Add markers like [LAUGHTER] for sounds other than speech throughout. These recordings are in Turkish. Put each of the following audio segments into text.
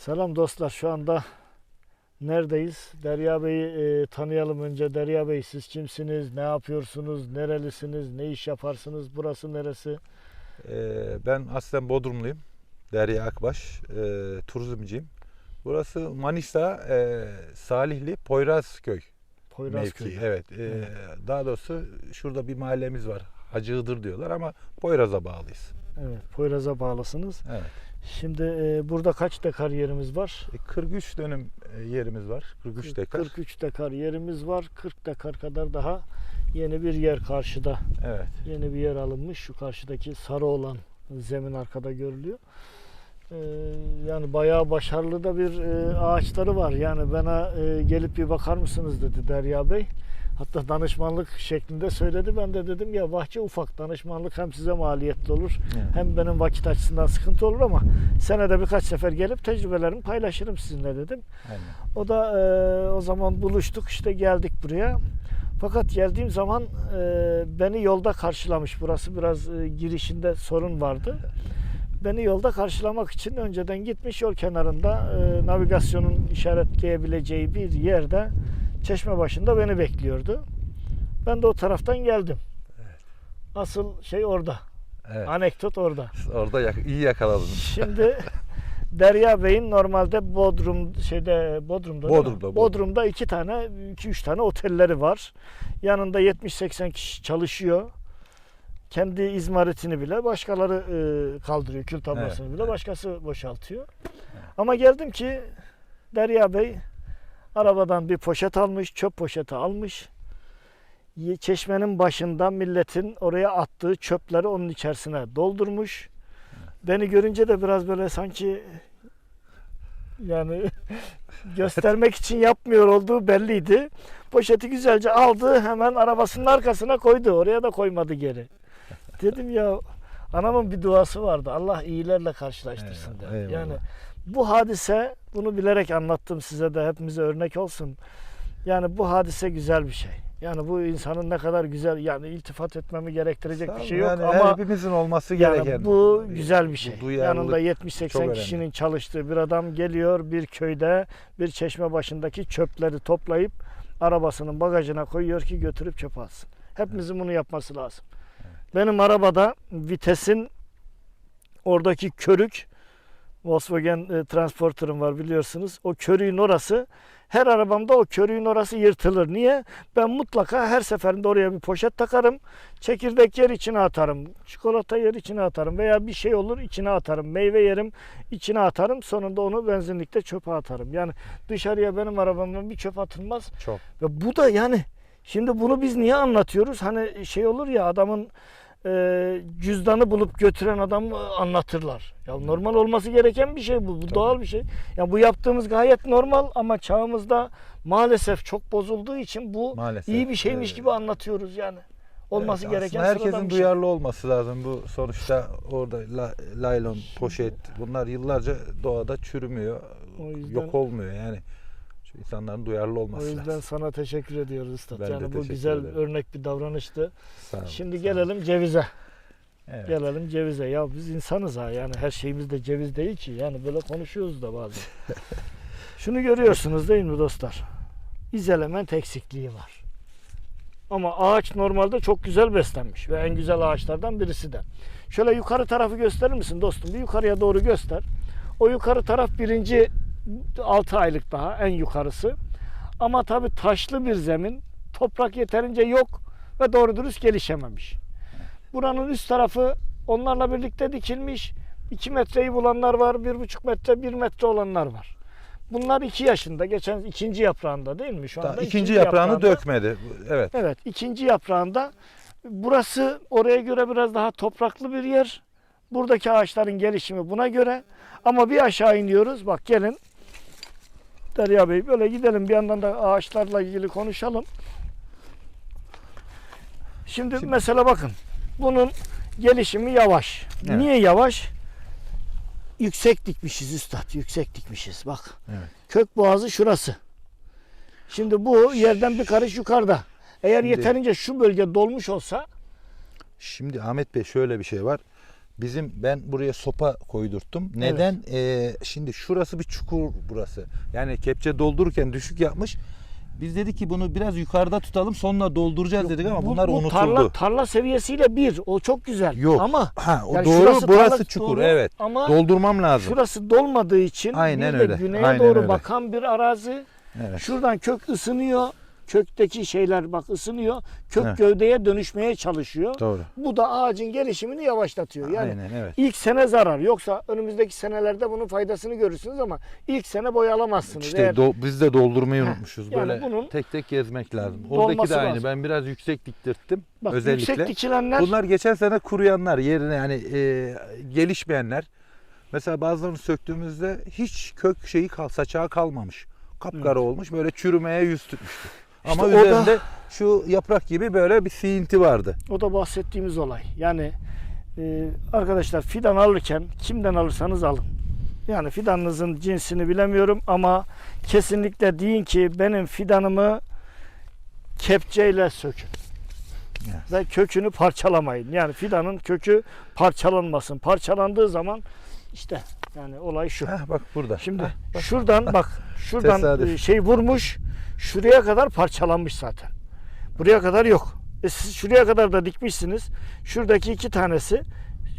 Selam dostlar. Şu anda neredeyiz? Derya Bey'i e, tanıyalım önce. Derya Bey siz kimsiniz? Ne yapıyorsunuz? Nerelisiniz? Ne iş yaparsınız? Burası neresi? Ee, ben aslen Bodrumluyum. Derya Akbaş. Ee, turizmciyim. Burası Manisa e, Salihli Poyrazköy Poyrazköy. mevkii. Evet. Ee, Daha doğrusu şurada bir mahallemiz var. Hacı diyorlar ama Poyraz'a bağlıyız. Evet, Poyraz'a bağlısınız. Evet. Şimdi e, burada kaç dekar yerimiz var? E, 43 dönüm e, yerimiz var. 43 dekar. 43 dekar yerimiz var. 40 dekar kadar daha yeni bir yer karşıda. Evet. Yeni bir yer alınmış. Şu karşıdaki sarı olan zemin arkada görülüyor. Ee, yani bayağı başarılı da bir e, ağaçları var. Yani bana e, gelip bir bakar mısınız dedi Derya Bey. Hatta danışmanlık şeklinde söyledi. Ben de dedim ya bahçe ufak danışmanlık hem size maliyetli olur Evet. hem benim vakit açısından sıkıntı olur ama senede birkaç sefer gelip tecrübelerimi paylaşırım sizinle dedim. Aynen. O da e, o zaman buluştuk işte geldik buraya. Fakat geldiğim zaman e, beni yolda karşılamış. Burası biraz e, girişinde sorun vardı. Beni yolda karşılamak için önceden gitmiş yol kenarında e, navigasyonun işaretleyebileceği bir yerde çeşme başında beni bekliyordu. Ben de o taraftan geldim. Asıl şey orada. Evet. Anekdot orada. Orada yak- iyi yakaladın. Şimdi Derya Bey'in normalde Bodrum şeyde Bodrum'da değil mi? Bodrum'da, Bodrum. Bodrum'da iki tane iki üç tane otelleri var. Yanında 70-80 kişi çalışıyor. Kendi izmaritini bile başkaları e, kaldırıyor. Kül tablasını Evet, bile evet. başkası boşaltıyor. Ama geldim ki Derya Bey arabadan bir poşet almış, çöp poşeti almış. Çeşmenin başında milletin oraya attığı çöpleri onun içerisine doldurmuş. Beni görünce de biraz böyle sanki yani [LAUGHS] göstermek için yapmıyor olduğu belliydi. Poşeti güzelce aldı hemen arabasının arkasına koydu. Oraya da koymadı geri. Dedim ya anamın bir duası vardı. Allah iyilerle karşılaştırsın Eyvallah, dedi. eyvallah. Yani bu hadise bunu bilerek anlattım size de hepimize örnek olsun. Yani bu hadise güzel bir şey. Yani bu insanın ne kadar güzel yani iltifat etmemi gerektirecek bir şey yok yani ama hepimizin olması yani gereken. bu güzel bir şey. Yanında çok 70-80 önemli. kişinin çalıştığı bir adam geliyor bir köyde bir çeşme başındaki çöpleri toplayıp arabasının bagajına koyuyor ki götürüp çöpe atsın. Hepimizin bunu yapması lazım. Benim arabada vitesin oradaki körük Volkswagen e, Transporter'ım var biliyorsunuz. O körüğün orası her arabamda o körüğün orası yırtılır. Niye? Ben mutlaka her seferinde oraya bir poşet takarım. Çekirdek yer içine atarım. Çikolata yer içine atarım. Veya bir şey olur içine atarım. Meyve yerim içine atarım. Sonunda onu benzinlikte çöpe atarım. Yani dışarıya benim arabamdan bir çöp atılmaz. Çok. Ve bu da yani şimdi bunu biz niye anlatıyoruz? Hani şey olur ya adamın e, cüzdanı bulup götüren adam e, anlatırlar. Ya normal olması gereken bir şey bu. Bu Tabii. doğal bir şey. Ya bu yaptığımız gayet normal ama çağımızda maalesef çok bozulduğu için bu Maalesef. iyi bir şeymiş Ee, gibi anlatıyoruz yani. Olması Evet, gereken herkesin şey. duyarlı olması lazım. Bu sonuçta orada la- laylon, poşet bunlar yıllarca doğada çürümüyor. Yok olmuyor yani. Şu insanların duyarlı O olması yüzden lazım. sana teşekkür ediyoruz Üstad. Ben yani bu güzel ederim. örnek bir davranıştı. Sağ olun, Şimdi sağ gelelim cevize. olun. Evet. Gelelim cevize. Ya biz insanız ha yani her şeyimiz de ceviz değil ki. Yani böyle konuşuyoruz da bazen. [LAUGHS] Şunu görüyorsunuz değil mi dostlar? İzelement eksikliği var. Ama ağaç normalde çok güzel beslenmiş ve en güzel ağaçlardan birisi de. Şöyle yukarı tarafı gösterir misin dostum? Bir yukarıya doğru göster. O yukarı taraf birinci 6 aylık daha en yukarısı. Ama tabii taşlı bir zemin. Toprak yeterince yok ve doğru dürüst gelişememiş. Buranın üst tarafı onlarla birlikte dikilmiş. 2 metreyi bulanlar var, 1,5 metre, 1 metre olanlar var. Bunlar 2 yaşında. Geçen ikinci yaprağında değil mi? Şu Daha anda ikinci yaprağını yaprağında. dökmedi. Evet. Evet, ikinci yaprağında. Burası oraya göre biraz daha topraklı bir yer. Buradaki ağaçların gelişimi buna göre. Ama bir aşağı iniyoruz. Bak gelin. Derya Bey böyle gidelim bir yandan da ağaçlarla ilgili konuşalım. Şimdi, Şimdi- mesela bakın. Bunun gelişimi yavaş. Evet. Niye yavaş? Yüksek dikmişiz üstad. Yüksek dikmişiz. Bak. Evet. Kök boğazı şurası. Şimdi bu yerden bir karış yukarıda. Eğer Şimdi- yeterince şu bölge dolmuş olsa Şimdi Ahmet Bey şöyle bir şey var. Bizim ben buraya sopa koydurttum. Neden? Ee, şimdi şurası bir çukur burası. Yani kepçe doldururken düşük yapmış. Biz dedik ki bunu biraz yukarıda tutalım sonra dolduracağız dedik ama Bu- bunlar bu unutuldu. Tarla, tarla seviyesiyle bir. O çok güzel. Yok. Ama ha, o yani doğru şurası burası tarla çukur doğru evet. Ama Doldurmam lazım. şurası dolmadığı için Aynen bir de öyle, güneye aynen doğru öyle. bakan bir arazi. Evet. Şuradan kök ısınıyor. Kökteki şeyler bak ısınıyor. Kök Evet. gövdeye dönüşmeye çalışıyor. Doğru. Bu da ağacın gelişimini yavaşlatıyor. Yani Aynen evet. ilk sene zarar. Yoksa önümüzdeki senelerde bunun faydasını görürsünüz ama ilk sene boy alamazsınız. İşte Eğer- do- biz de doldurmayı unutmuşuz. yani Böyle bunun tek tek gezmek lazım. Oradaki de aynı. lazım. Ben biraz yüksek diktirttim. bak, özellikle. yüksek dikilenler Bunlar geçen sene kuruyanlar yerine yani e, gelişmeyenler. Mesela bazılarını söktüğümüzde hiç kök şeyi kal, saçağı kalmamış. Kapkara olmuş böyle çürümeye yüz tutmuştu. Ama İşte o da- üzerinde şu yaprak gibi böyle bir siinti vardı. O da bahsettiğimiz olay. Yani e, arkadaşlar fidan alırken kimden alırsanız alın. Yani fidanınızın cinsini bilemiyorum ama kesinlikle deyin ki benim fidanımı kepçeyle sökün. Evet. Ve kökünü parçalamayın. Yani fidanın kökü parçalanmasın. Parçalandığı zaman işte yani olay şu. Heh, bak burada. Şimdi Heh, bak. şuradan bak şuradan Tesadüf. e, şey vurmuş şuraya kadar parçalanmış zaten. Buraya kadar yok. E siz şuraya kadar da dikmişsiniz. Şuradaki iki tanesi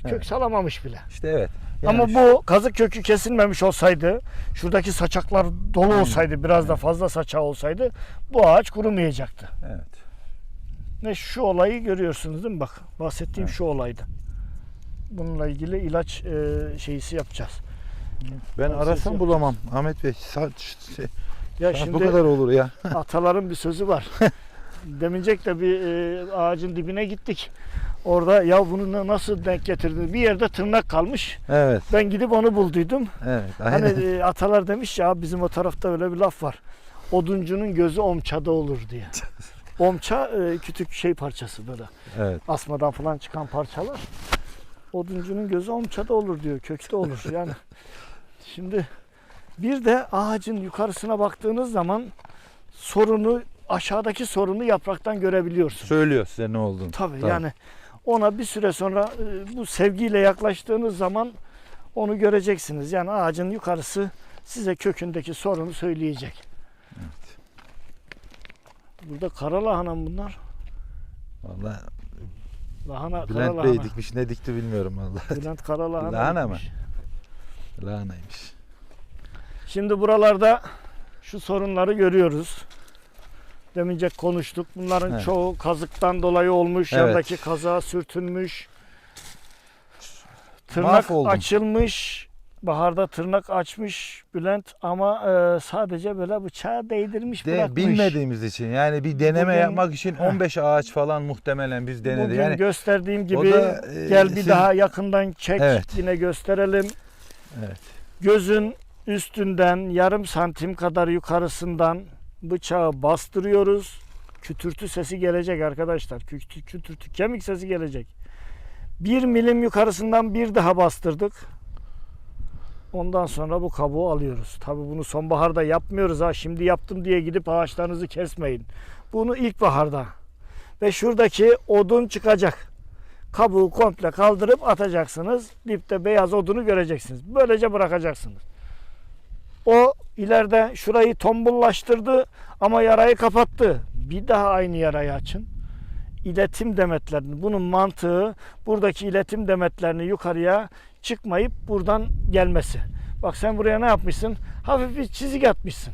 kök Evet. salamamış bile. İşte evet. Ama Yani bu kazık kökü kesilmemiş olsaydı, şuradaki saçaklar dolu Aynen. olsaydı, biraz da fazla saçağı olsaydı bu ağaç kurumayacaktı. Evet. Ve şu olayı görüyorsunuz değil mi? Bak bahsettiğim Evet. şu olaydı. Bununla ilgili ilaç e, şeysi yapacağız. Ben arasam bulamam Ahmet Bey. Saç, şey, Ya saç şimdi bu kadar olur ya. [LAUGHS] Ataların bir sözü var. Demincek de bir e, ağacın dibine gittik. Orada ya bunu na- nasıl denk getirdin? Bir yerde tırnak kalmış. Evet. Ben gidip onu bulduydum. Evet. Aynen. Hani e, atalar demiş ya "Abi bizim o tarafta öyle bir laf var. Oduncunun gözü omçada olur diye. [LAUGHS] Omça e, kütük şey parçası böyle. evet. Asmadan falan çıkan parçalar. Oduncunun gözü omçada olur diyor. Kökte olur. Yani [LAUGHS] şimdi bir de ağacın yukarısına baktığınız zaman sorunu aşağıdaki sorunu yapraktan görebiliyorsun. Söylüyor size ne olduğunu. Tabii, Tabii. yani ona bir süre sonra e, bu sevgiyle yaklaştığınız zaman onu göreceksiniz. Yani ağacın yukarısı size kökündeki sorunu söyleyecek. Burada kara lahana mı bunlar? Vallahi Lahana, kara Bülent lahana. Bey dikmiş ne dikti bilmiyorum vallahi. Bülent kara lahana. Lahana mı? Lahanaymış. Şimdi buralarda şu sorunları görüyoruz. Demince konuştuk. Bunların Evet. çoğu kazıktan dolayı olmuş. Evet. Yandaki kazağa sürtünmüş. Tırnak açılmış. Baharda tırnak açmış Bülent ama e, sadece böyle bıçağı değdirmiş De, bırakmış. bilmediğimiz için yani bir deneme Bugün- yapmak için Heh. 15 ağaç falan muhtemelen biz denedi. Bugün yani gösterdiğim gibi da, e, gel bir siz- daha yakından çek Evet. yine gösterelim. Evet. Gözün üstünden yarım santim kadar yukarısından bıçağı bastırıyoruz. Kütürtü sesi gelecek arkadaşlar. Kütürtü, kütürtü kemik sesi gelecek. Bir milim yukarısından bir daha bastırdık. Ondan sonra bu kabuğu alıyoruz. Tabi bunu sonbaharda yapmıyoruz ha. Şimdi yaptım diye gidip ağaçlarınızı kesmeyin. Bunu ilkbaharda. Ve şuradaki odun çıkacak. Kabuğu komple kaldırıp atacaksınız. Dipte beyaz odunu göreceksiniz. Böylece bırakacaksınız. O ileride şurayı tombullaştırdı ama yarayı kapattı. Bir daha aynı yarayı açın. İletim demetlerini, bunun mantığı buradaki iletim demetlerini yukarıya çıkmayıp buradan gelmesi. Bak sen buraya ne yapmışsın? Hafif bir çizik atmışsın.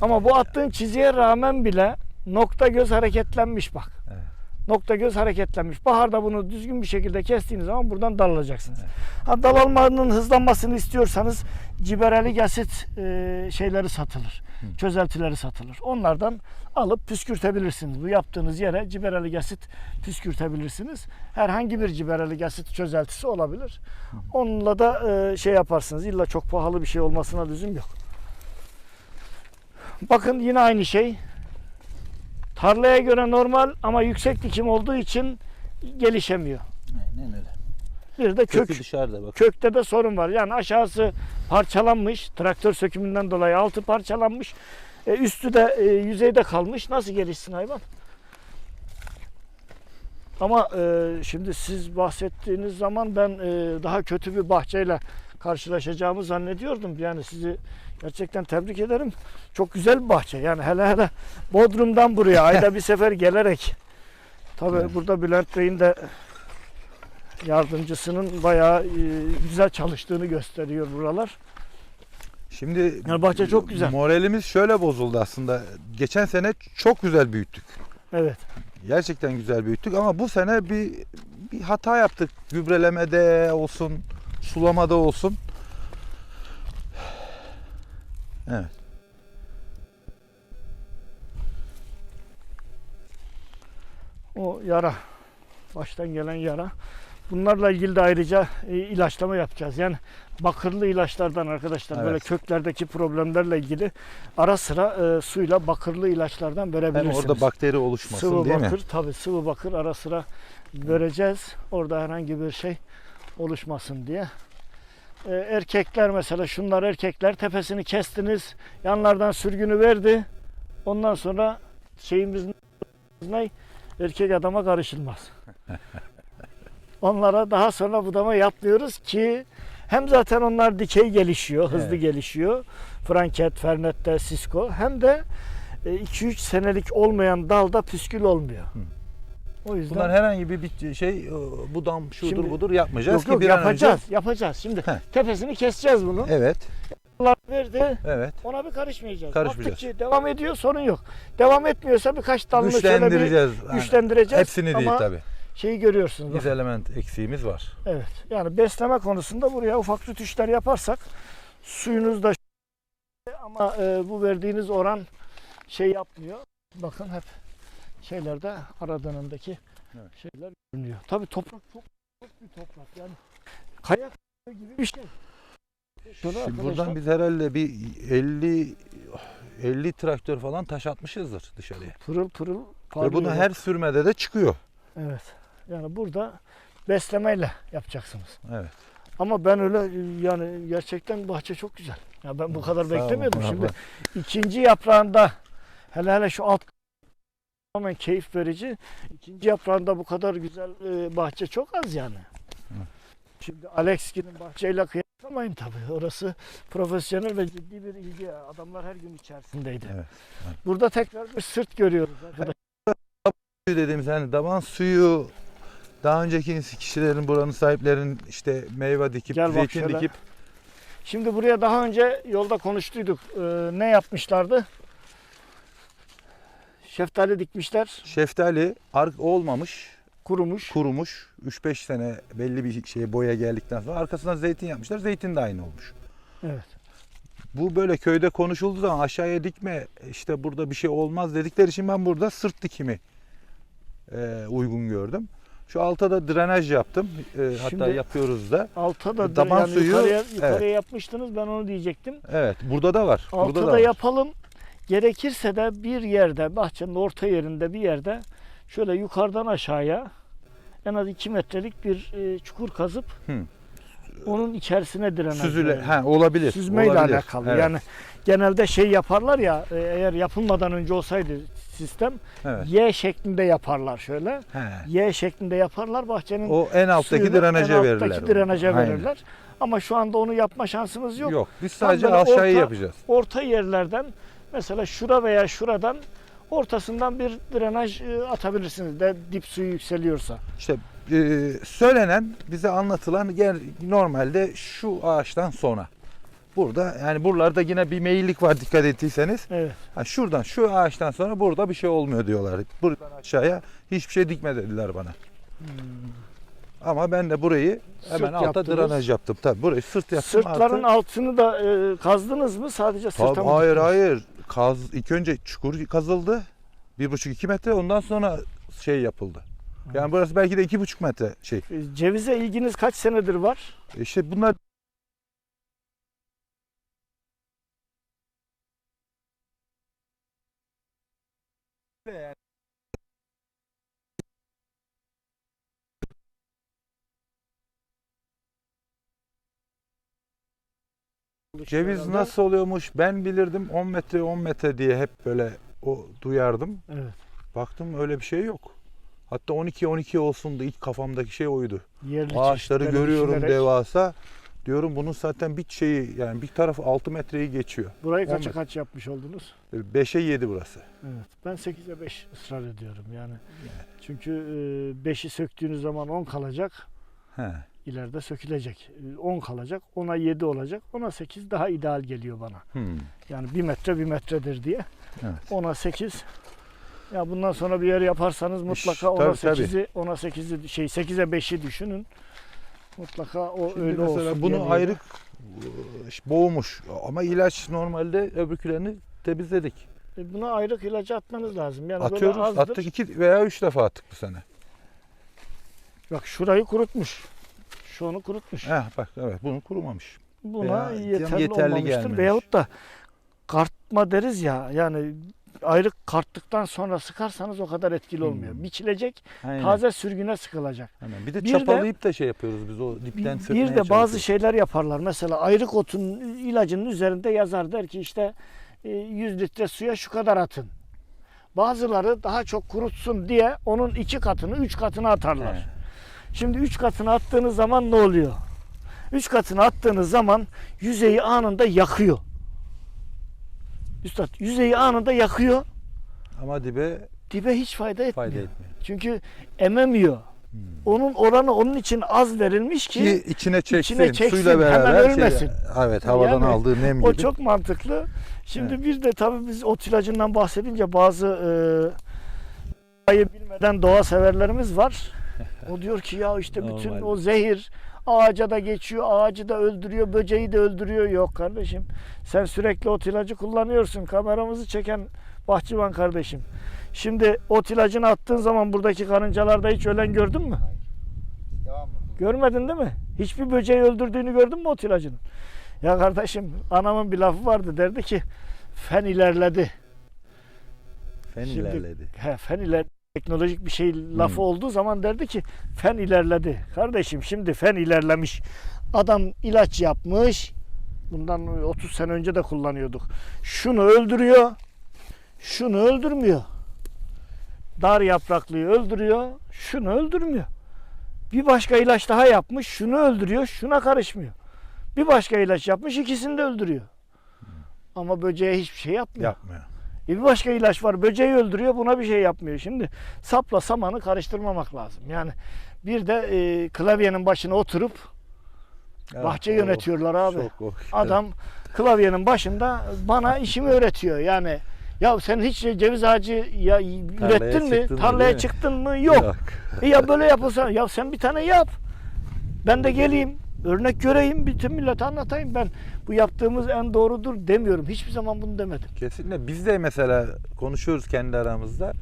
Ama bu attığın çiziğe rağmen bile nokta göz hareketlenmiş bak. Evet. Nokta göz hareketlenmiş. Baharda bunu düzgün bir şekilde kestiğiniz zaman buradan dal alacaksınız. Ha, dal almanın hızlanmasını istiyorsanız ciberelik asit e, şeyleri satılır. Hı. Çözeltileri satılır. Onlardan alıp püskürtebilirsiniz. Bu yaptığınız yere ciberelik asit püskürtebilirsiniz. Herhangi bir ciberelik asit çözeltisi olabilir. Onunla da e, şey yaparsınız. İlla çok pahalı bir şey olmasına lüzum yok. Bakın yine aynı şey. Tarlaya göre normal ama yüksek dikim olduğu için gelişemiyor. Aynen öyle. Bir de kök Kökü dışarıda bak. kökte de sorun var. Yani aşağısı parçalanmış. Traktör sökümünden dolayı altı parçalanmış. E, üstü de e, yüzeyde kalmış. Nasıl gelişsin hayvan? Ama e, şimdi siz bahsettiğiniz zaman ben e, daha kötü bir bahçeyle karşılaşacağımı zannediyordum. Yani sizi gerçekten tebrik ederim. Çok güzel bir bahçe. Yani hele hele Bodrum'dan buraya [LAUGHS] ayda bir sefer gelerek tabii Evet. burada Bülent Bey'in de yardımcısının bayağı e, güzel çalıştığını gösteriyor buralar. Şimdi Yani bahçe çok güzel. Moralimiz şöyle bozuldu aslında. Geçen sene çok güzel büyüttük. Evet. Gerçekten güzel büyüttük ama bu sene bir bir hata yaptık. Gübrelemede olsun, sulamada olsun. Evet. O yara, baştan gelen yara. Bunlarla ilgili de ayrıca e, ilaçlama yapacağız. Yani bakırlı ilaçlardan arkadaşlar böyle Evet. köklerdeki problemlerle ilgili ara sıra e, suyla bakırlı ilaçlardan Hem verebilirsiniz. orada bakteri oluşmasın sıvı değil bakır mi? tabii sıvı bakır ara sıra vereceğiz. Orada herhangi bir şey oluşmasın diye. E, erkekler mesela şunlar erkekler tepesini kestiniz. Yanlardan sürgünü verdi. Ondan sonra şeyimiz ne? Erkek adama karışılmaz. [LAUGHS] Onlara daha sonra budama yapmıyoruz ki hem zaten onlar dikey gelişiyor, hızlı Evet. gelişiyor. Franket, Fernette, Cisco hem de 2-3 senelik olmayan dalda püskül olmuyor. O yüzden Bunlar herhangi bir bit- şey budam şudur Şimdi- budur yapmayacağız yok ki yok bir an önce- yapacağız, yapacağız. Şimdi Heh. tepesini keseceğiz bunu. Evet, Allah verdi. evet. Ona bir karışmayacağız. Karışmayacağız. Baktık ki devam ediyor sorun yok. Devam etmiyorsa birkaç dalını şöyle bir Güçlendireceğiz. Yani güçlendireceğiz. Hepsini değil Ama tabii. şeyi görüyorsunuz. Biz element eksiğimiz var. Evet. Yani besleme konusunda buraya ufak rütüşler yaparsak suyunuz da ama e, bu verdiğiniz oran şey yapmıyor. Bakın hep şeylerde aradığındaki Evet. şeyler görünüyor. Tabii toprak çok çok bir toprak yani kayak gibi bir şey. Şöyle Şimdi arkadaşlar, buradan biz herhalde bir 50 50 traktör falan taş atmışızdır dışarıya. pırıl pırıl Ve bunu her sürmede de çıkıyor. Evet. Yani burada beslemeyle yapacaksınız. Evet. Ama ben öyle yani gerçekten bahçe çok güzel. Ya ben bu kadar Sağ olun, beklemiyordum. bravo. Şimdi ikinci yaprağında hele hele şu alt tamamen keyif verici. İkinci yaprağında bu kadar güzel e, bahçe çok az yani. Şimdi Alexki'nin bahçeyle kıyaslamayın tabii. Orası profesyonel ve ciddi bir ilgi. Adamlar her gün içerisindeydi. Evet, evet. Burada tekrar bir sırt görüyoruz arkadaşlar. Suyu dediğimiz hani davan suyu daha önceki kişilerin buranın sahiplerin işte meyve dikip Gel zeytin şöyle. dikip Şimdi buraya daha önce yolda konuştuyduk. Ee, ne yapmışlardı? Şeftali dikmişler, şeftali ark olmamış kurumuş. kurumuş 3-5 sene belli bir şeye boya geldikten sonra arkasından zeytin yapmışlar zeytin de aynı olmuş. Evet. Bu böyle köyde konuşulduğu zaman aşağıya dikme işte burada bir şey olmaz dedikleri için ben burada sırt dikimi e, uygun gördüm. Şu alta da drenaj yaptım. E, hatta Şimdi- yapıyoruz da. Alta da Daman yani suyu, yukarıya, yukarıya yapmıştınız. Ben onu diyecektim. Evet burada da var. Alta burada da, da var. yapalım. Gerekirse de bir yerde, bahçenin orta yerinde bir yerde şöyle yukarıdan aşağıya en az 2 metrelik bir e, çukur kazıp Hı. onun içerisine drenaj Süzüle ha olabilir. Süzmeyle olabilir. alakalı. Evet, Yani genelde şey yaparlar ya e, eğer yapılmadan önce olsaydı sistem evet. Y şeklinde yaparlar şöyle. He. Y şeklinde yaparlar bahçenin O en alttaki suyunu drenaja en verirler. alttaki drenaja onu. Aynen. verirler. Ama şu anda onu yapma şansımız yok. Yok. Biz sadece orta- yapacağız. Orta yerlerden mesela şura veya şuradan ortasından bir drenaj e, atabilirsiniz de dip suyu yükseliyorsa. İşte e, söylenen, bize anlatılan gel normalde şu ağaçtan sonra. Burada yani buralarda yine bir meyillik var dikkat ettiyseniz. Evet. Ha, şuradan şu ağaçtan sonra burada bir şey olmuyor diyorlar. Buradan aşağıya hiçbir şey dikme dediler bana. Ama ben de burayı hemen Sırt alta yaptınız. drenaj yaptım. Tabii burayı sırt yaptım. Sırtların artı- altını da e, kazdınız mı? Sadece sırta Tabii, mı hayır diktiniz? hayır. Kaz, ilk önce çukur kazıldı. Bir buçuk iki metre ondan sonra şey yapıldı. Yani burası belki de iki buçuk metre şey. E, Cevize ilginiz kaç senedir var? İşte bunlar ceviz Herhalde. nasıl oluyormuş ben bilirdim 10 metre 10 metre diye hep böyle o duyardım. Evet. Baktım öyle bir şey yok. Hatta 12 12 olsun da ilk kafamdaki şey oydu. Yerli Ağaçları görüyorum düşünerek devasa. Diyorum bunun zaten bir şeyi yani bir tarafı 6 metreyi geçiyor. Burayı 10 kaça metre. kaç yapmış oldunuz? 5'e 7 burası. Evet. Ben 8'e 5 ısrar ediyorum yani. Çünkü 5'i söktüğünüz zaman 10 kalacak. He. İleride sökülecek. E, 10 kalacak. 10'a 7 olacak. 10'a 8 daha ideal geliyor bana. Hmm. Yani 1 metre 1 metredir diye. Evet. 10'a 8 ya bundan sonra bir yer yaparsanız mutlaka 10'a tabii, tabii. 8'i 10'a 8'i şey 8'e 5'i düşünün. Mutlaka o Şimdi öyle olsun. bunu ayrık e, boğmuş ama ilaç normalde öbürkülerini temizledik. E, Buna ayrık ilacı atmanız lazım. Yani böyle Atıyoruz. azdır. Attık iki veya üç defa attık bu sene. Bak şurayı kurutmuş. Şu onu kurutmuş. Heh, bak evet bunu kurumamış. Buna Veya yeterli, yeterli olmamıştır. gelmemiş. Veyahut da kartma deriz ya yani ayrık karttıktan sonra sıkarsanız o kadar etkili olmuyor. Hmm. Biçilecek, Aynen. taze sürgüne sıkılacak. Aynen. Bir de Bir de- çapalayıp da şey yapıyoruz biz o Bir, dipten bir sökmeye de bazı şeyler yaparlar. Mesela ayrık otun ilacının üzerinde yazar der ki işte e, 100 litre suya şu kadar atın. Bazıları daha çok kurutsun diye onun iki katını, üç katını atarlar. He. Şimdi üç katını attığınız zaman ne oluyor? Üç katını attığınız zaman yüzeyi anında yakıyor. Üstad yüzeyi anında yakıyor. Ama dibe Dibe hiç fayda etmiyor. fayda etmiyor. Çünkü ememiyor. Hmm. Onun oranı onun için az verilmiş ki, Ki içine çeksin, içine çeksin, suyla hemen beraber. şey- ölmesin. evet havadan Yani aldığı nem gibi. o çok mantıklı. Şimdi bir de tabii biz ot ilacından bahsedince bazı e, bilmeden doğa severlerimiz var. O diyor ki ya işte bütün Normal. o zehir ağaca da geçiyor, ağacı da öldürüyor, böceği de öldürüyor. Yok kardeşim. Sen sürekli ot ilacı kullanıyorsun. Kameramızı çeken bahçıvan kardeşim. Şimdi ot ilacını attığın zaman buradaki karıncalarda hiç ölen gördün mü? Devamlı. Görmedin değil mi? Hiçbir böceği öldürdüğünü gördün mü ot ilacının? Ya kardeşim anamın bir lafı vardı derdi ki fen ilerledi. Fen Şimdi- ilerledi. He, fen iler teknolojik bir şey lafı Hmm. olduğu zaman derdi ki fen ilerledi. Kardeşim şimdi fen ilerlemiş. Adam ilaç yapmış. Bundan 30 sene önce de kullanıyorduk. Şunu öldürüyor. Şunu öldürmüyor. Dar yapraklıyı öldürüyor. Şunu öldürmüyor. Bir başka ilaç daha yapmış. Şunu öldürüyor. Şuna karışmıyor. Bir başka ilaç yapmış. ikisini de öldürüyor. Ama böceğe hiçbir şey yapmıyor. Yapmıyor. E bir başka ilaç var. Böceği öldürüyor. Buna bir şey yapmıyor. Şimdi sapla samanı karıştırmamak lazım. Yani bir de e, klavyenin başına oturup Evet, bahçe o- yönetiyorlar abi. Çok o. Adam klavyenin başında bana işimi öğretiyor. Yani ya sen hiç ceviz ağacı ya ürettin mi? Tarlaya mi? çıktın mı? Yok. E ya böyle yapılsa ya sen bir tane yap. Ben de geleyim. Örnek göreyim. Bütün millete anlatayım. Ben bu yaptığımız en doğrudur demiyorum. Hiçbir zaman bunu demedim. Kesinlikle. Biz de mesela konuşuyoruz kendi aramızda.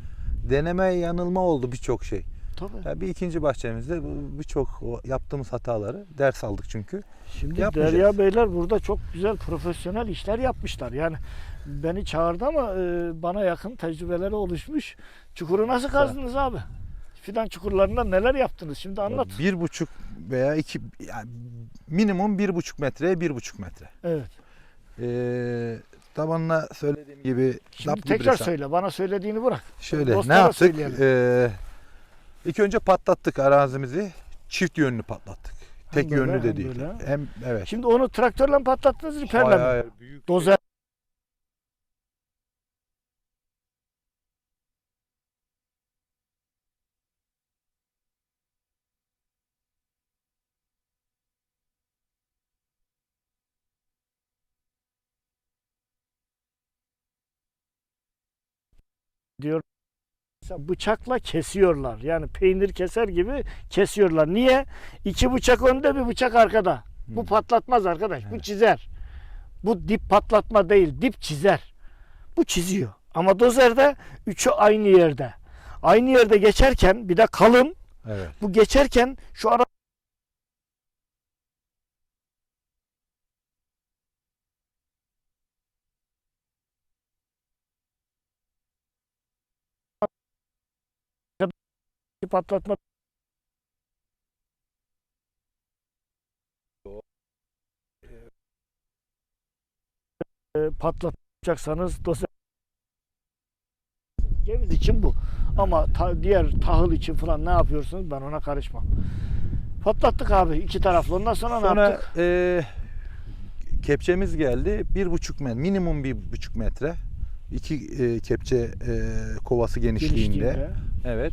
Deneme yanılma oldu birçok şey. Tabii. Ya bir ikinci bahçemizde birçok yaptığımız hataları ders aldık çünkü. Şimdi. Derya Beyler burada çok güzel profesyonel işler yapmışlar. Yani beni çağırdı ama bana yakın tecrübeleri oluşmuş. Çukuru nasıl kazdınız abi? Fidan çukurlarında neler yaptınız? Şimdi anlat. Bir buçuk veya iki yani minimum bir buçuk metreye bir buçuk metre. Evet. Ee, tabanına söylediğim gibi Şimdi dap tekrar dibre- söyle. Bana söylediğini bırak. Şöyle Dostlara ne yaptık? söyleyelim. Ee, ilk önce patlattık arazimizi. Çift yönlü patlattık. Tek Hem böyle, yönlü de hem değil. böyle. Hem evet. Şimdi onu traktörle patlattınız, riperle Hayır, hayır, büyük Dozer. Diyor. Mesela Bıçakla kesiyorlar. Yani peynir keser gibi kesiyorlar. Niye? İki bıçak önde bir bıçak arkada. Bu Hmm. patlatmaz arkadaş. Bu Evet. çizer. Bu dip patlatma değil. Dip çizer. Bu çiziyor. Ama dozerde üçü aynı yerde. Aynı yerde geçerken bir de kalın. Evet. Bu geçerken şu ara patlatma patlatacaksanız dozer Ceviz için bu. Ama ta- diğer tahıl için falan ne yapıyorsunuz ben ona karışmam. Patlattık abi iki taraflı. Ondan sonra, ne Sonra yaptık? e, kepçemiz geldi. Bir buçuk metre, minimum bir buçuk metre. İki e, kepçe e, kovası genişliğinde. Genişliğinde. Evet.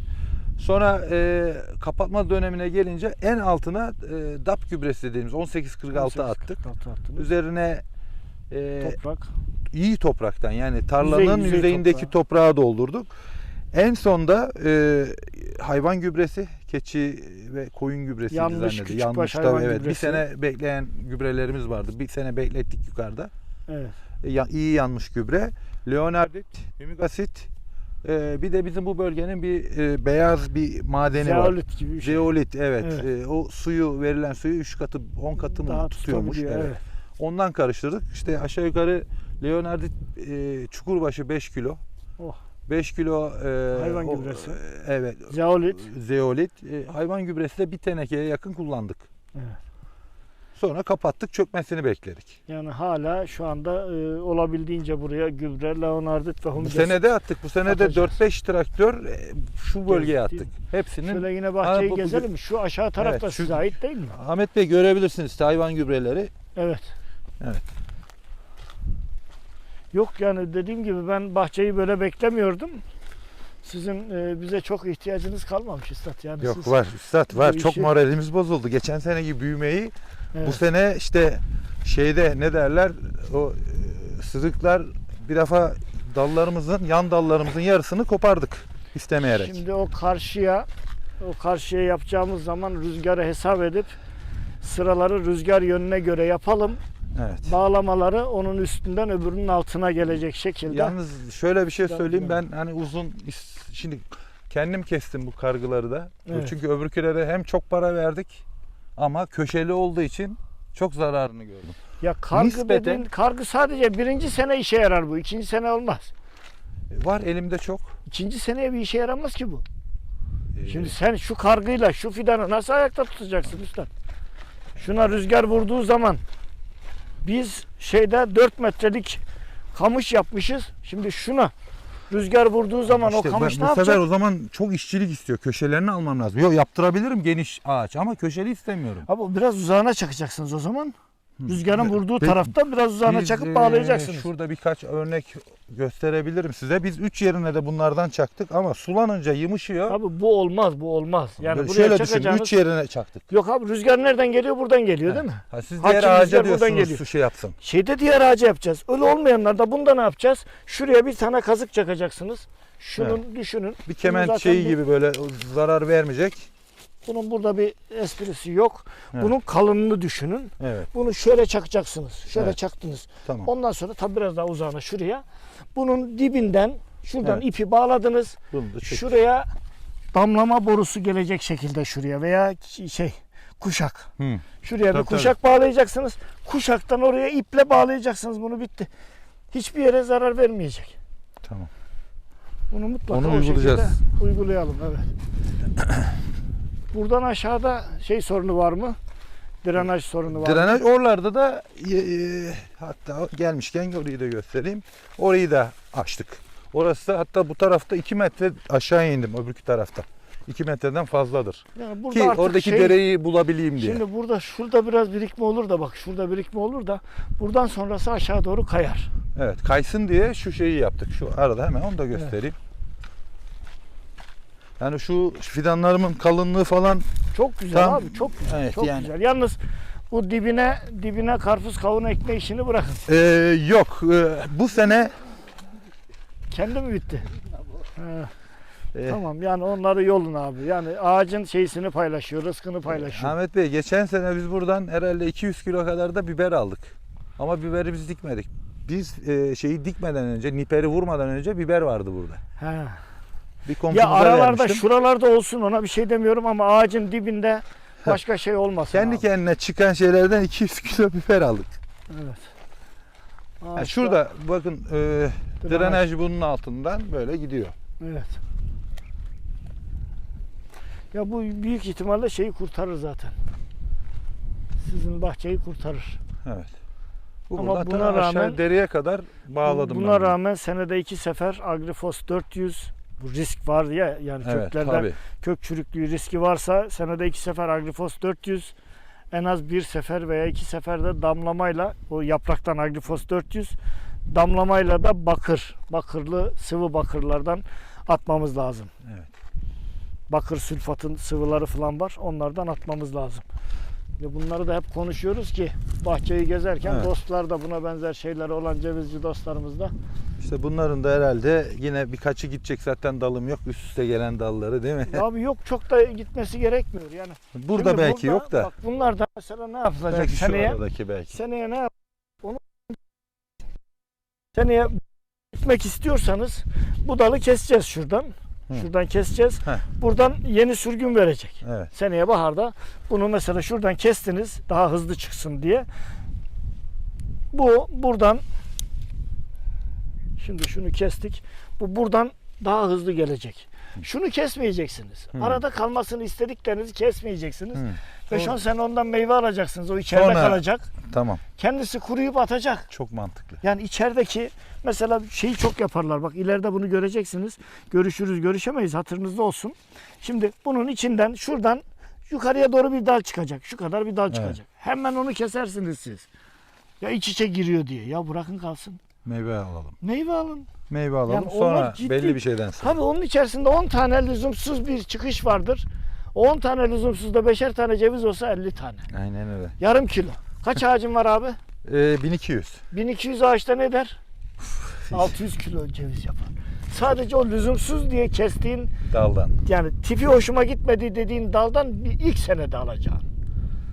Sonra e, kapatma dönemine gelince en altına e, DAP gübresi dediğimiz 1846 attık. 18-46 attınız. Üzerine e, Toprak. iyi topraktan yani tarlanın Yüzey- yüzey yüzeyindeki toprağı. toprağı doldurduk. En sonda e, hayvan gübresi, keçi ve koyun gübresi Yanmış, zannediyorum. küçükbaş tabii, hayvan evet. Bir gübresi. sene bekleyen gübrelerimiz vardı. Bir sene beklettik yukarıda. Evet. E, ya- iyi yanmış gübre. Leonardit, hümik asit. E, bir de bizim bu bölgenin bir e, beyaz bir madeni var. Zeolit gibi bir şey. Zeolit evet. Evet. E, o suyu verilen suyu 3 katı 10 katı mı Daha tutuyormuş. tutabiliyor, Evet. Ondan karıştırdık. İşte aşağı yukarı Leonardit e, çukurbaşı 5 kilo. Oh. 5 kilo e, Hayvan gübresi. e, evet. Zeolit. Zeolit. E, hayvan gübresi de bir tenekeye yakın kullandık. Evet. Sonra kapattık çökmesini bekledik. Yani hala şu anda e, olabildiğince buraya gübre, leonardit ve Bu humus. sene de attık. Bu sene de Atacağız. 4-5 traktör e, şu bölgeye Gezdik. attık. Hepsinin Şöyle yine bahçeyi Ha, bu- bu- gezelim mi? Şu aşağı tarafta Evet, şu- size ait değil mi? Ahmet Bey görebilirsiniz hayvan gübreleri. Evet. Evet. Yok yani dediğim gibi ben bahçeyi böyle beklemiyordum. Sizin e, bize çok ihtiyacınız kalmamış Üstad. Yani Yok siz, var üstad var. bu Çok işi- moralimiz bozuldu. Geçen seneki büyümeyi Evet. bu sene işte şeyde ne derler o e, sızıklar bir defa dallarımızın yan dallarımızın yarısını kopardık istemeyerek. Şimdi o karşıya o karşıya yapacağımız zaman rüzgarı hesap edip sıraları rüzgar yönüne göre yapalım. Evet. Bağlamaları onun üstünden öbürünün altına gelecek şekilde. Yalnız şöyle bir şey söyleyeyim ben hani uzun şimdi kendim kestim bu kargıları da. Evet. Çünkü öbürkülere hem çok para verdik ama köşeli olduğu için çok zararını gördüm. ya kargı nispeten- dediğin kargı sadece birinci sene işe yarar bu. ikinci sene olmaz. E, Var elimde çok. İkinci seneye bir işe yaramaz ki bu. E, Şimdi sen şu kargıyla şu fidanı nasıl ayakta tutacaksın üstad? Şuna rüzgar vurduğu zaman biz şeyde 4 metrelik kamış yapmışız. Şimdi şuna rüzgar vurduğu zaman İşte o kamış ben- ne bu sefer yapacak? o zaman çok işçilik istiyor. Köşelerini almam lazım. Yok yaptırabilirim geniş ağaç ama köşeli istemiyorum. Abi biraz uzağına çakacaksınız o zaman. Rüzgarın vurduğu Biz- tarafta biraz uzağına Biz, çakıp e, bağlayacaksınız. Şurada birkaç örnek gösterebilirim size. Biz 3 yerine de bunlardan çaktık ama sulanınca yımışıyor. Abi bu olmaz, bu olmaz. Yani Böyle buraya şöyle düşün çakacağınız... 3 yerine çaktık. Yok abi rüzgar nereden geliyor? Buradan geliyor değil mi? Ha, siz Hakim diğer ağaca rüzgar buradan diyorsunuz geliyor. su şey yapsın. Şeyde diğer ağaca yapacağız. Öyle olmayanlarda bunda ne yapacağız? Şuraya bir tane kazık çakacaksınız. Şunun düşünün. Bir kemen zaten şeyi bu- gibi böyle zarar vermeyecek. Bunun burada bir esprisi yok. Evet. Bunun kalınlığını düşünün. Evet Bunu şöyle çakacaksınız. Şöyle Evet. çaktınız. tamam. Ondan sonra tabi biraz daha uzağına şuraya. Bunun dibinden şuradan Evet. ipi bağladınız. Çek. Şuraya damlama borusu gelecek şekilde şuraya veya şey kuşak. Hı. Şuraya Tabii, bir kuşak bağlayacaksınız. Kuşaktan oraya iple bağlayacaksınız. Bunu bitti. Hiçbir yere zarar vermeyecek. Tamam. Bunu mutlaka Onu uygulayacağız. uygulayalım. Evet. Buradan aşağıda şey sorunu var mı? Drenaj sorunu var mı? Drenaj oralarda da e, e, hatta gelmişken orayı da göstereyim. Orayı da açtık. Orası da hatta bu tarafta 2 metre aşağı indim öbürkü tarafta. 2 metreden fazladır. Yani burada Ki artık oradaki şey- dereyi bulabileyim diye. Şimdi burada şurada biraz birikme olur da bak şurada birikme olur da buradan sonrası aşağı doğru kayar. Evet kaysın diye şu şeyi yaptık. Şu arada hemen onu da göstereyim. Yani şu fidanlarımın kalınlığı falan Çok güzel Tam- abi çok güzel. evet çok yani. güzel. Yalnız bu dibine dibine karpuz kavun ekme işini bırakın. Ee, yok Ee, bu sene Kendi mi bitti? Ha, e, Tamam yani onları yolun abi. Yani ağacın şeysini paylaşıyor, rızkını paylaşıyor. Ahmet Bey geçen sene biz buradan herhalde 200 kilo kadar da biber aldık. Ama biberi biz dikmedik. Biz e, şeyi dikmeden önce, niperi vurmadan önce biber vardı burada. Ha. Bir Ya aralarda vermiştim. şuralarda olsun ona bir şey demiyorum ama ağacın dibinde başka şey olmasın. Kendi abi. kendine çıkan şeylerden 200 kilo biber aldık. Evet. Ağaçta- şurada bakın e, Drenaj. bunun altından böyle gidiyor. Evet. Ya bu büyük ihtimalle şeyi kurtarır zaten. Sizin bahçeyi kurtarır. Evet. Bu Ama buna rağmen- dereye kadar bağladım. Buna ben rağmen senede iki sefer Agrifos 400 Bu risk var ya yani Evet köklerde tabii. kök çürüklüğü riski varsa senede iki sefer agrifos 400 en az bir sefer veya iki seferde damlamayla o yapraktan agrifos 400 damlamayla da bakır bakırlı sıvı bakırlardan atmamız lazım. Evet. Bakır sülfatın sıvıları falan var onlardan atmamız lazım. Ve bunları da hep konuşuyoruz ki bahçeyi gezerken Evet. dostlar da buna benzer şeyleri olan cevizci dostlarımız da İşte bunların da herhalde yine birkaçı gidecek zaten dalım yok. Üst üste gelen dalları değil mi? abi yok çok da gitmesi gerekmiyor yani. Burada Şimdi belki burada- yok da. Bak bunlar da mesela ne yapılacak Belki seneye? aradaki belki. Seneye ne yap? Onu seneye gitmek istiyorsanız bu dalı keseceğiz şuradan. Hı. Şuradan keseceğiz. Heh. Buradan yeni sürgün verecek. Evet. Seneye baharda bunu mesela şuradan kestiniz daha hızlı çıksın diye. Bu buradan şimdi şunu kestik. Bu buradan daha hızlı gelecek. Şunu kesmeyeceksiniz. Hı. Arada kalmasını istediklerinizi kesmeyeceksiniz. Hı. 5-10 sene ondan meyve alacaksınız. O içeride Sonra- kalacak. Tamam. Kendisi kuruyup atacak. Çok mantıklı. Yani içerideki mesela şeyi çok yaparlar. Bak ileride bunu göreceksiniz. Görüşürüz, görüşemeyiz. Hatırınızda olsun. Şimdi bunun içinden şuradan yukarıya doğru bir dal çıkacak. Şu kadar bir dal çıkacak. Hemen onu kesersiniz siz. Ya iç içe giriyor diye. Ya bırakın kalsın. Meyve alalım. Meyve alın. Meyve alalım. Yani onlar Sonra ciddi- belli bir şeyden sonra. Tabii onun içerisinde 10 tane lüzumsuz bir çıkış vardır. O 10 tane lüzumsuzda 5'er tane ceviz olsa 50 tane. Aynen öyle. Yarım kilo. Kaç [LAUGHS] ağacın var abi? Ee, 1200. 1200 ağaçta ne der? 600 kilo ceviz yapar. Sadece o lüzumsuz diye kestiğin Daldan. yani tipi hoşuma gitmedi dediğin daldan bir ilk senede alacaksın.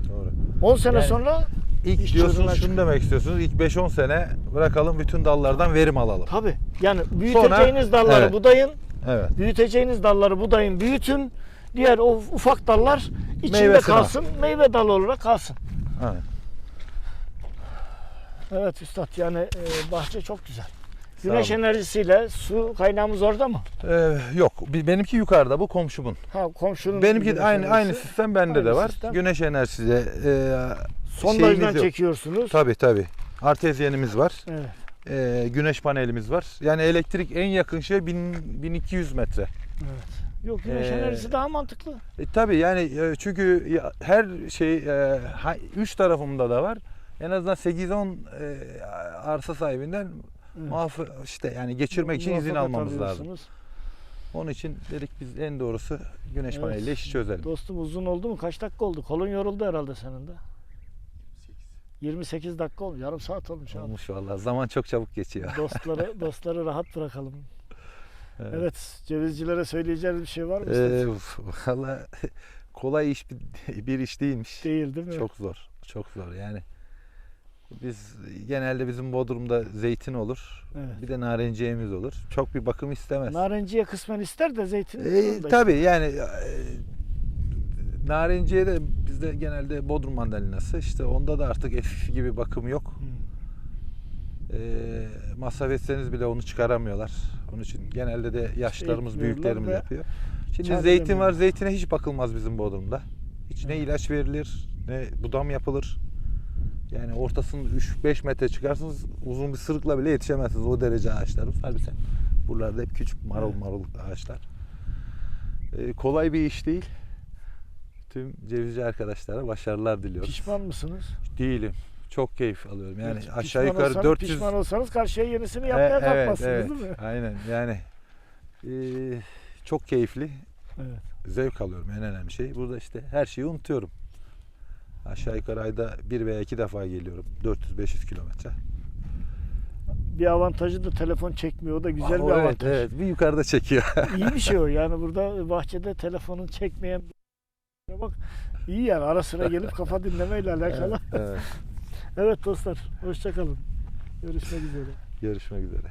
Doğru. 10 sene Yani sonra İlk İş diyorsunuz şunu demek istiyorsunuz. İlk 5-10 sene bırakalım bütün dallardan verim alalım. tabi yani büyüteceğiniz dalları evet. budayın, Evet. büyüteceğiniz dalları budayın, büyütün. Diğer o ufak dallar içinde Meyvesini al. kalsın, meyve dalı olarak kalsın. evet. Evet üstad yani e, bahçe çok güzel. Güneş enerjisiyle su kaynağımız orada mı? Ee, yok. Benimki yukarıda. Bu komşumun. Ha komşunun Benimki de aynı aynı sistem bende Aynı de var. sistem. Güneş enerjisi de e, Sondajdan yok. çekiyorsunuz. Tabii tabii. Artezyenimiz var. Evet. e, güneş panelimiz var. Yani elektrik en yakın şey 1000 1200 metre. Evet. Yok güneş Ee, enerjisi daha mantıklı. E, tabii yani e, çünkü her şey e, üç tarafımda da var. En azından 8-10 e, arsa sahibinden Evet. muaf işte yani geçirmek için izin almamız lazım. Onun için dedik biz en doğrusu güneş Evet. paneliyle işi çözelim. Dostum uzun oldu mu? Kaç dakika oldu? Kolun yoruldu herhalde senin de. 28 dakika olmuş. Yarım saat olmuş abi. Olmuş vallahi. Zaman çok çabuk geçiyor. [LAUGHS] Dostları dostları rahat bırakalım. Evet. Evet. Cevizcilere söyleyeceğiniz bir şey var mı? Ee, vallahi [LAUGHS] kolay iş bir, [LAUGHS] bir iş değilmiş. Değil değil mi? Çok zor. Çok zor yani. Biz genelde bizim Bodrum'da zeytin olur. Evet. Bir de narenciyemiz olur. Çok bir bakım istemez. Narenciye kısmen ister de zeytin. Ee, tabii yani e, narenciye de bizde genelde Bodrum mandalinası. İşte onda da artık eskisi gibi bakım yok. Hmm. Ee, masraf etseniz bile onu çıkaramıyorlar. Onun için genelde de yaşlarımız, Etmiyorlar büyüklerimiz yapıyor. Şimdi zeytin var. Zeytine hiç bakılmaz bizim Bodrum'da. Hiç ne Evet. ilaç verilir, ne budam yapılır. Yani ortasını 3-5 metre çıkarsınız uzun bir sırıkla bile yetişemezsiniz o derece ağaçlarımız. Halbuki buralarda hep küçük marul marul ağaçlar. Ee, kolay bir iş değil. Tüm cevizci arkadaşlara başarılar diliyoruz. Pişman mısınız? Değilim. Çok keyif alıyorum. Yani Pişman aşağı yukarı olsanız- 400 Pişman olsanız karşıya yenisini E, yapmaya evet, kalkmazsınız evet. değil mi? Aynen. Yani eee, çok keyifli. Evet. Zevk alıyorum en önemli şey. Burada işte her şeyi unutuyorum. Aşağı yukarı ayda bir veya iki defa geliyorum. 400-500 kilometre. Bir avantajı da telefon çekmiyor. O da güzel Aa, bir evet, avantaj. Evet, bir yukarıda çekiyor. İyi bir şey o [LAUGHS] yani burada bahçede telefonun çekmeyen bir bak iyi yani ara sıra gelip kafa dinlemeyle [LAUGHS] alakalı. evet. [LAUGHS] Evet dostlar hoşçakalın. Görüşmek üzere. Görüşmek üzere.